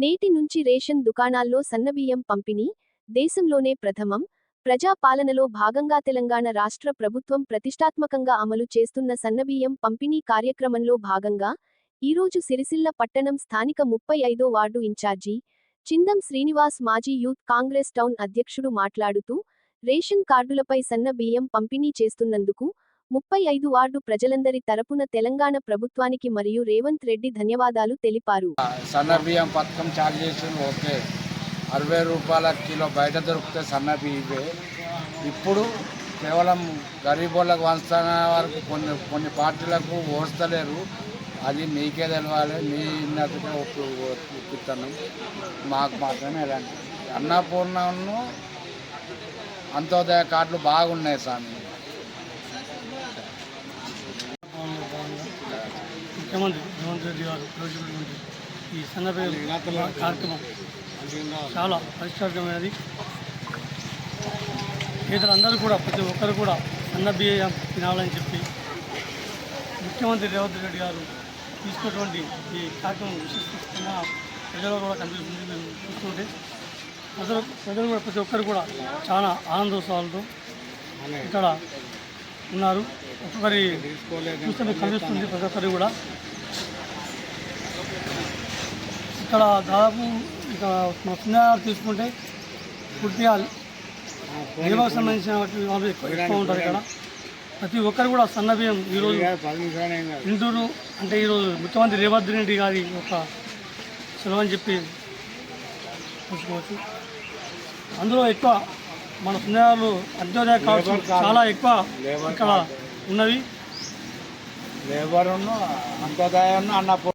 నేటి నుంచి రేషన్ దుకాణాల్లో సన్నబియ్యం పంపిణీ దేశంలోనే ప్రథమం. ప్రజా పాలనలో భాగంగా తెలంగాణ రాష్ట్ర ప్రభుత్వం ప్రతిష్టాత్మకంగా అమలు చేస్తున్న సన్నబియ్యం పంపిణీ కార్యక్రమంలో భాగంగా ఈరోజు సిరిసిల్ల పట్టణం స్థానిక ముప్పై ఐదో వార్డు ఇన్ఛార్జి చిందం శ్రీనివాస్ మాజీ యూత్ కాంగ్రెస్ టౌన్ అధ్యక్షుడు మాట్లాడుతూ రేషన్ కార్డులపై సన్న బియ్యం పంపిణీ చేస్తున్నందుకు ముప్పై ఐదు వార్డు ప్రజలందరి తరపున తెలంగాణ ప్రభుత్వానికి మరియు రేవంత్ రెడ్డి ధన్యవాదాలు తెలిపారు. సన్నబియ్యం పథకం చార్జ్ చేసిన ఓకే. అరవై రూపాయల కిలో బయట దొరికితే సన్నబియ్యే ఇప్పుడు కేవలం గరీబోళ్ళకు వంచుతున్న వరకు కొన్ని కొన్ని పార్టీలకు ఓస్తలేరు. అది మీకే తెలవాలి. మీ ఉన్నతగా ఒప్పు ఒప్పిస్తాను మాకు మాత్రమే ఎలాంటి అన్నపూర్ణను అంత్యోదయ కార్డులు బాగున్నాయి స్వామి. ముఖ్యమంత్రి రేవంత్ రెడ్డి గారు ప్రవేశపెట్టినటువంటి ఈ సన్నబియ్యం కార్యక్రమం చాలా పరిష్కారమైనది పేదలందరూ కూడా ప్రతి ఒక్కరు కూడా సన్నబియ్యం తినాలని చెప్పి ముఖ్యమంత్రి రేవంత్ రెడ్డి గారు తీసుకున్నటువంటి ఈ కార్యక్రమం విశ్వసిస్తున్న ప్రజలు కూడా కనిపిస్తుంది. మేము చూస్తుంటే ప్రజలు ప్రజలు కూడా ప్రతి ఒక్కరు కూడా చాలా ఆనందోత్సవాలతో ఇక్కడ ఉన్నారు. ఒక్కొక్కరి చూస్తే మీకు కనిపిస్తుంది ప్రతి ఒక్కరి కూడా. ఇక్కడ దాదాపు ఇక మన చిన్నగారు తీసుకుంటే పూర్తిగా నిల్వకు సంబంధించిన వాళ్ళు ఎక్కువ ఉంటారు ఇక్కడ. ప్రతి ఒక్కరు కూడా సన్నబియ్యం ఈరోజు హిందువులు అంటే ఈరోజు ముఖ్యమంత్రి రేవంత్ రెడ్డి గారి ఒక సెలవు అని చెప్పి చూసుకోవచ్చు అందులో ఎక్కువ మన సుందరాలు అంత్యోదయ కావచ్చు. చాలా ఎక్కువ ఇక్కడ ఉన్నవి. లేబర్ అంత్యోదయం అన్నపూర్ణ